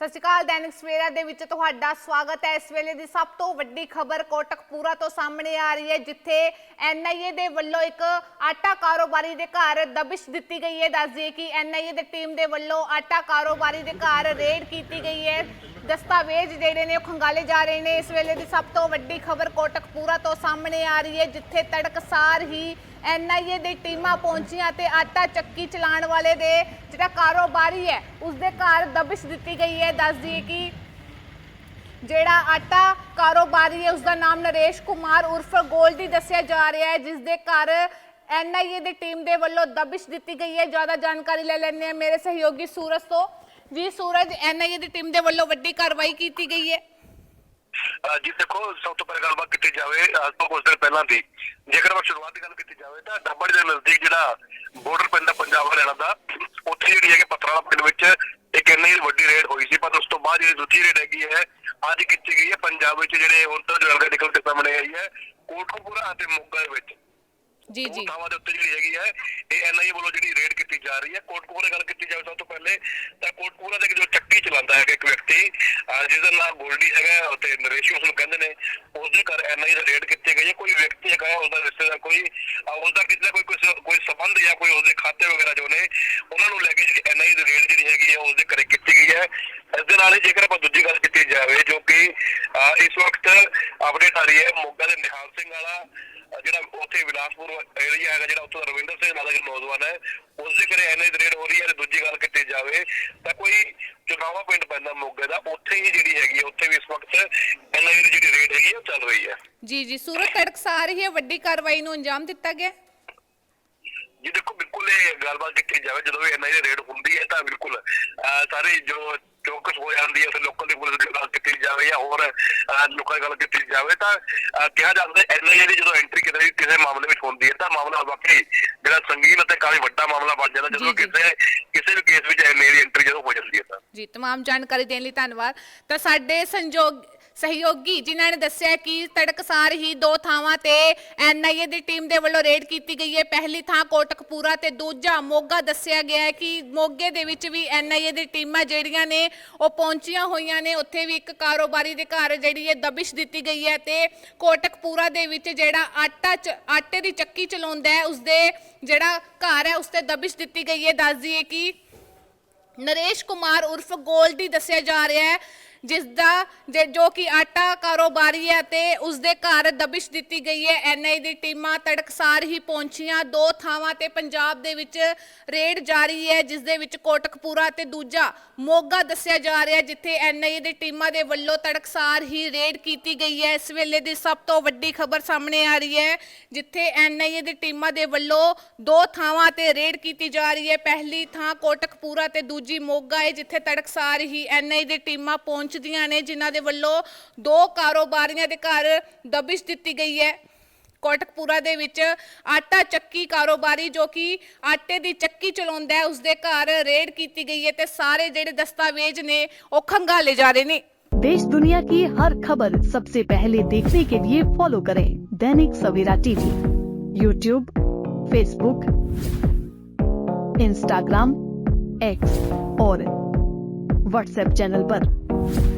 ਸਤਿ ਸ਼੍ਰੀ ਅਕਾਲ, ਦੈਨਿਕ ਸਵੇਰਾ ਦੇ ਵਿੱਚ ਤੁਹਾਡਾ ਸਵਾਗਤ ਹੈ। ਇਸ ਵੇਲੇ ਦੀ ਸਭ ਤੋਂ ਵੱਡੀ ਖਬਰ ਕੋਟਕਪੂਰਾ ਤੋਂ ਸਾਹਮਣੇ ਆ ਰਹੀ ਹੈ, ਜਿੱਥੇ ਐਨਆਈਏ ਦੇ ਵੱਲੋਂ ਇੱਕ ਆਟਾ ਕਾਰੋਬਾਰੀ ਦੇ ਘਰ ਦਬਿਸ਼ ਦਿੱਤੀ ਗਈ ਹੈ। ਦੱਸ ਦਈਏ ਕਿ ਐਨਆਈਏ ਦੀ ਟੀਮ ਦੇ ਵੱਲੋਂ ਆਟਾ ਕਾਰੋਬਾਰੀ ਦੇ ਘਰ ਰੇਡ ਕੀਤੀ ਗਈ ਹੈ। ਦਸਤਾਵੇਜ਼ ਜਿਹੜੇ ਨੇ ਉਹ ਖੰਗਾਲੇ ਜਾ ਰਹੇ ਨੇ। ਇਸ ਵੇਲੇ ਦੀ ਸਭ ਤੋਂ ਵੱਡੀ ਖਬਰ ਕੋਟਕਪੂਰਾ ਤੋਂ ਸਾਹਮਣੇ ਆ ਰਹੀ ਹੈ, ਜਿੱਥੇ ਤੜਕਸਾਰ ਹੀ ਐਨਆਈਏ ਦੀ ਟੀਮਾਂ ਪਹੁੰਚੀਆਂ ਤੇ ਆਟਾ ਚੱਕੀ ਚਲਾਉਣ ਵਾਲੇ ਦੇ ਜਿਹੜਾ ਕਾਰੋਬਾਰੀ ਹੈ ਉਸ ਦੇ ਘਰ ਦਬਿਸ਼ ਦਿੱਤੀ ਗਈ ਹੈ। ਦੱਸ ਦਈਏ ਕਿ ਜਿਹੜਾ ਆਟਾ ਕਾਰੋਬਾਰੀ ਹੈ ਉਸ ਦਾ ਨਾਮ ਨਰੇਸ਼ ਕੁਮਾਰ ਉਰਫ ਗੋਲਡੀ ਦੱਸਿਆ ਜਾ ਰਿਹਾ ਹੈ ਜਿਸ ਦੇ ਘਰ ਐਨਆਈਏ ਦੀ ਟੀਮ ਦੇ ਵੱਲੋਂ ਦਬਿਸ਼ ਦਿੱਤੀ ਗਈ ਹੈ। ਜ਼ਿਆਦਾ ਜਾਣਕਾਰੀ ਲੈ ਲੈਂਦੇ ਆ ਮੇਰੇ ਸਹਿਯੋਗੀ ਸੂਰਜ ਤੋਂ ਜੀ ਸੂਰਜ ਐਨਆਈਏ ਦੀ ਟੀਮ ਦੇ ਵੱਲੋਂ ਵੱਡੀ ਕਾਰਵਾਈ ਕੀਤੀ ਗਈ ਹੈ। ਜੀ ਦੇਖੋ ਸਭ ਤੋਂ ਪਹਿਲਾਂ ਗੱਲਬਾਤ ਕੀਤੀ ਜਾਵੇ ਅੱਜ ਤੋਂ ਕੁਝ ਦਿਨ ਪਹਿਲਾਂ ਦੀ ਜੇਕਰ ਆਪਾਂ ਸ਼ੁਰੂਆਤ ਦੀ ਗੱਲ ਕੀਤੀ ਜਾਵੇ ਤਾਂ ਡੱਬੜੀ ਦੇ ਨਜ਼ਦੀਕ ਜਿਹੜਾ ਬਾਰਡਰ ਪੈਂਦਾ ਪੰਜਾਬ ਹਰਿਆਣਾ ਦਾ ਉੱਥੇ ਜਿਹੜੀ ਹੈਗੀ ਪੱਤਰਾਲਾ ਪਿੰਡ ਵਿੱਚ ਇੱਕ ਇੰਨੀ ਵੱਡੀ ਰੇਡ ਹੋਈ ਸੀ ਪਰ ਉਸ ਤੋਂ ਬਾਅਦ ਜਿਹੜੀ ਦੂਜੀ ਰੇਡ ਹੈਗੀ ਹੈ ਅੱਜ ਕੀਤੀ ਗਈ ਹੈ ਪੰਜਾਬ ਵਿੱਚ ਜਿਹੜੇ ਹੁਣ ਤੋਂ ਜਾਣਕਾਰੀ ਨਿਕਲ ਕੇ ਸਾਹਮਣੇ ਆਈ ਹੈ ਕੋਟਕਪੂਰਾ ਅਤੇ ਮੋਗਾ ਵਿੱਚ। ਜੀ ਜੀ। ਥਾਵਾਂ ਦੇ ਉੱਤੇ ਜਿਹੜੀ ਹੈਗੀ ਹੈ ਇਹ ਐਨਆਈਏ ਵੱਲੋਂ ਜਿਹੜੀ ਰੇਡ ਕੀਤੀ ਜਾ ਰਹੀ ਹੈ ਕੋਟਕਪੂਰਾ ਗੱਲ ਕੀਤੀ ਜਾਵੇ ਸਭ ਤੋਂ ਪਹਿਲੇ ਤਾਂ ਕੋਟਕਪੂਰਾ ਦੇ ਜੋ ਚਲਾਉਂਦਾ ਹੈਗਾ ਇੱਕ ਵਿਅਕਤੀ, ਅਹ, ਜਿਹਦਾ ਨਾਮ ਗੋਲਡੀ ਹੈਗਾ ਤੇ ਨਰੇਸ਼ ਉਸ ਨੂੰ ਕਹਿੰਦੇ ਨੇ ਉਸ ਦੇ ਘਰ ਐਨਆਈਏ ਦੀ ਰੇਡ ਕੀਤੀ ਗਈ ਹੈ। ਕੋਈ ਵਿਅਕਤੀ ਹੈਗਾ ਉਸ ਦਾ ਰਿਸ਼ਤੇਦਾਰ ਕੋਈ, ਅਹ ਉਸ ਦਾ ਕਿਤੇ ਕੋਈ ਕੋਈ ਸ- ਸਬੰਧ ਜਾਂ ਕੋਈ ਉਸਦੇ ਖਾਤੇ ਵਗੈਰਾ ਜੋ ਨੇ, ਉਹਨਾਂ ਨੂੰ ਲੈ ਕੇ ਜਿਹੜੀ ਐਨਆਈਏ ਦੀ ਰੇਡ ਜਿਹੜੀ ਹੈਗੀ ਹੈ ਉਸ ਦੇ ਘਰੇ ਕੀਤੀ ਗਈ ਹੈ। ਦੇ ਨਾਲ ਹੀ ਜੇਕਰ ਆਪਾਂ ਦੂਜੀ ਗੱਲ ਕੀਤੀ ਜਾਵੇ ਜੋ ਕਿ ਇਸ ਵਕਤ ਅਪਡੇਟ ਆ ਰਹੀ ਹੈ ਮੋਗਾ ਦੇ ਨਿਹਾਲ ਸਿੰਘ ਵਾਲਾ ਜਿਹੜਾ ਉੱਥੇ ਵਿਲਾਸਪੁਰ ਏਰੀਆ ਹੈਗਾ ਜਿਹੜਾ ਉੱਥੋਂ ਰਵਿੰਦਰ ਸਿੰਘ ਨਾਂ ਦਾ ਨੌਜਵਾਨ ਹੈ ਉਸ ਦੇ ਘਰੇ ਐਨਆਈ ਦੀ ਰੇਡ ਹੋ ਰਹੀ ਹੈ ਤੇ ਦੂਜੀ ਗੱਲ ਕੀਤੀ ਜਾਵੇ ਤਾਂ ਕੋਈ ਚੁਨਾਵਾ ਪਿੰਡ ਪੈਂਦਾ ਮੋਗੇ ਦਾ ਉੱਥੇ ਹੀ ਜਿਹੜੀ ਹੈਗੀ ਹੈ ਉੱਥੇ ਵੀ ਇਸ ਵਕਤ ਦੀ ਜਿਹੜੀ ਰੇਡ ਹੈਗੀ ਹੈ ਉਹ ਚੱਲ ਰਹੀ ਹੈ। ਜੀ ਜੀ ਸੂਰਜ ਤੜਕਸਾਰ ਹੀ ਇਹ ਵੱਡੀ ਕਾਰਵਾਈ ਨੂੰ ਅੰਜਾਮ ਦਿੱਤਾ ਗਿਆ? ਜੀ ਦੇਖੋ ਬਿਲਕੁਲ ਇਹ ਗੱਲਬਾਤ ਕੀਤੀ ਜਾਵੇ ਜਦੋਂ ਵੀ ਐਨਆਈ ਦੀ ਰੇਡ ਹੁੰਦੀ ਹੈ ਤਾਂ ਬਿਲਕੁਲ ਸਾਰੇ ਜੋ ਚੌਕਸ ਹੋ ਜਾਂਦੀ ਹੈ ਫਿਰ ਲੋਕਾਂ ਦੀ ਪੁਲਿਸ ਦੀ ਗੱਲ ਕੀਤੀ ਜਾਵੇ ਜਾਂ ਹੋਰ ਅਹ ਲੋਕਾਂ ਦੀ ਗੱਲ ਕੀਤੀ ਜਾਵੇ ਤਾਂ ਅਹ ਕਿਹਾ ਜਾਂਦਾ ਹੈ ਐਨਆਈਏ ਦੀ ਜਦੋਂ ਐਂਟਰੀ ਕਿਸੇ ਕਿਸੇ ਮਾਮਲੇ ਵਿੱਚ ਹੁੰਦੀ ਹੈ ਤਾਂ ਮਾਮਲਾ ਵਾਕਈ ਜਿਹੜਾ ਸੰਗੀਨ ਅਤੇ ਕਾਫੀ ਵੱਡਾ ਮਾਮਲਾ ਬਣ ਜਾਂਦਾ ਜਦੋਂ ਜੀ, ਜੀ। ਕਿਸੇ ਕਿਸੇ ਵੀ ਕੇਸ ਵਿੱਚ ਐਨਆਈਏ ਦੀ ਐਂਟਰੀ ਜਦੋਂ ਹੋ ਜਾਂਦੀ ਹੈ ਤਾਂ ਜੀ तमाम ਜਾਣਕਾਰੀ ਦੇਣ ਲਈ ਧੰਨਵਾਦ ਤਾਂ ਸਾਡੇ ਸੰਯੋਗ ਸਹਿਯੋਗੀ, ਜਿਨ੍ਹਾਂ ਨੇ ਦੱਸਿਆ ਕਿ ਤੜਕਸਾਰ ਹੀ ਦੋ ਥਾਵਾਂ ਤੇ ਐਨਆਈਏ ਦੀ ਟੀਮ ਦੇ ਵੱਲੋਂ ਰੇਡ ਕੀਤੀ ਗਈ ਹੈ। ਪਹਿਲੀ ਥਾਂ ਕੋਟਕਪੂਰਾ ਤੇ ਦੂਜਾ ਮੋਗਾ। ਦੱਸਿਆ ਗਿਆ ਹੈ ਕਿ ਮੋਗੇ ਦੇ ਵਿੱਚ ਵੀ ਐਨਆਈਏ ਦੀ ਟੀਮਾਂ ਜਿਹੜੀਆਂ ਨੇ, ਉਹ ਪਹੁੰਚੀਆਂ ਹੋਈਆਂ ਨੇ। ਉੱਥੇ ਵੀ ਇੱਕ ਕਾਰੋਬਾਰੀ ਦੇ ਘਰ ਜਿਹੜੀ ਹੈ, ਦਬਿਸ਼ ਦਿੱਤੀ ਗਈ ਹੈ ਤੇ ਕੋਟਕਪੂਰਾ ਦੇ ਵਿੱਚ ਜਿਹੜਾ ਆਟਾ ਚ- ਆਟੇ ਦੀ ਚੱਕੀ ਚਲਾਉਂਦਾ ਹੈ, ਉਸਦੇ ਜਿਹੜਾ ਘਰ ਹੈ ਉਸ ਤੇ ਦਬਿਸ਼ ਦਿੱਤੀ ਗਈ ਹੈ। ਦੱਸ ਦਈਏ ਕਿ ਨਰੇਸ਼ ਕੁਮਾਰ ਉਰਫ ਗੋਲਡੀ ਦੱਸਿਆ ਜਾ ਰਿਹਾ ਹੈ ਜਿਸ ਦਾ ਜੋ ਕਿ ਆਟਾ ਕਾਰੋਬਾਰੀ ਹੈ ਤੇ ਉਸ ਦੇ ਘਰ ਦਬਿਸ਼ ਦਿੱਤੀ ਗਈ ਹੈ। ਐਨਆਈ ਦੀ ਟੀਮਾਂ ਤੜਕਸਾਰ ਹੀ ਪਹੁੰਚੀਆਂ। ਦੋ ਥਾਵਾਂ ਤੇ ਪੰਜਾਬ ਦੇ ਵਿੱਚ ਰੇਡ ਜਾਰੀ ਹੈ, ਜਿਸ ਦੇ ਵਿੱਚ ਕੋਟਕਪੂਰਾ ਤੇ ਦੂਜਾ ਮੋਗਾ ਦੱਸਿਆ ਜਾ ਰਿਹਾ ਹੈ, ਜਿੱਥੇ ਐਨਆਈ ਦੀ ਟੀਮਾਂ ਦੇ ਵੱਲੋਂ ਤੜਕਸਾਰ ਹੀ ਰੇਡ ਕੀਤੀ ਗਈ ਹੈ। ਇਸ ਵੇਲੇ ਦੀ ਸਭ ਤੋਂ ਵੱਡੀ ਖਬਰ ਸਾਹਮਣੇ ਆ ਰਹੀ ਹੈ, ਜਿੱਥੇ ਐਨਆਈਏ ਦੀ ਟੀਮਾਂ ਦੇ ਵੱਲੋਂ ਦੋ ਥਾਵਾਂ ਤੇ ਰੇਡ ਕੀਤੀ ਜਾ ਰਹੀ ਹੈ। ਪਹਿਲੀ ਥਾਂ ਕੋਟਕਪੂਰਾ ਤੇ ਦੂਜੀ ਮੋਗਾ ਹੈ, ਜਿੱਥੇ ਤੜਕਸਾਰ ਹੀ ਐਨਆਈ ਦੀ ਟੀਮਾਂ ਪਹੁੰਚ ਪਹੁੰਚਦੀਆਂ ਨੇ ਜਿਨ੍ਹਾਂ ਦੇ ਵੱਲੋਂ ਦੋ ਕਾਰੋਬਾਰੀਆਂ ਦੇ ਘਰ ਦਬਿਸ਼ ਦਿੱਤੀ ਗਈ ਹੈ ਕੋਟਕਪੂਰਾ ਦੇ ਵਿੱਚ ਆਟਾ ਚੱਕੀ ਕਾਰੋਬਾਰੀ ਜੋ ਕਿ ਆਟੇ ਦੀ ਚੱਕੀ ਚਲਾਉਂਦਾ ਹੈ ਉਸ ਦੇ ਘਰ ਰੇਡ ਕੀਤੀ ਗਈ ਹੈ ਤੇ ਸਾਰੇ ਜਿਹੜੇ ਦਸਤਾਵੇਜ਼ ਨੇ ਉਹ ਖੰਗਾਲੇ ਜਾ ਰਹੇ ਨੇ देश दुनिया की हर खबर सबसे पहले देखने के लिए फॉलो करें Dainik Savera TV YouTube Facebook Instagram X और व्हाट्सएप चैनल पर। Thank you.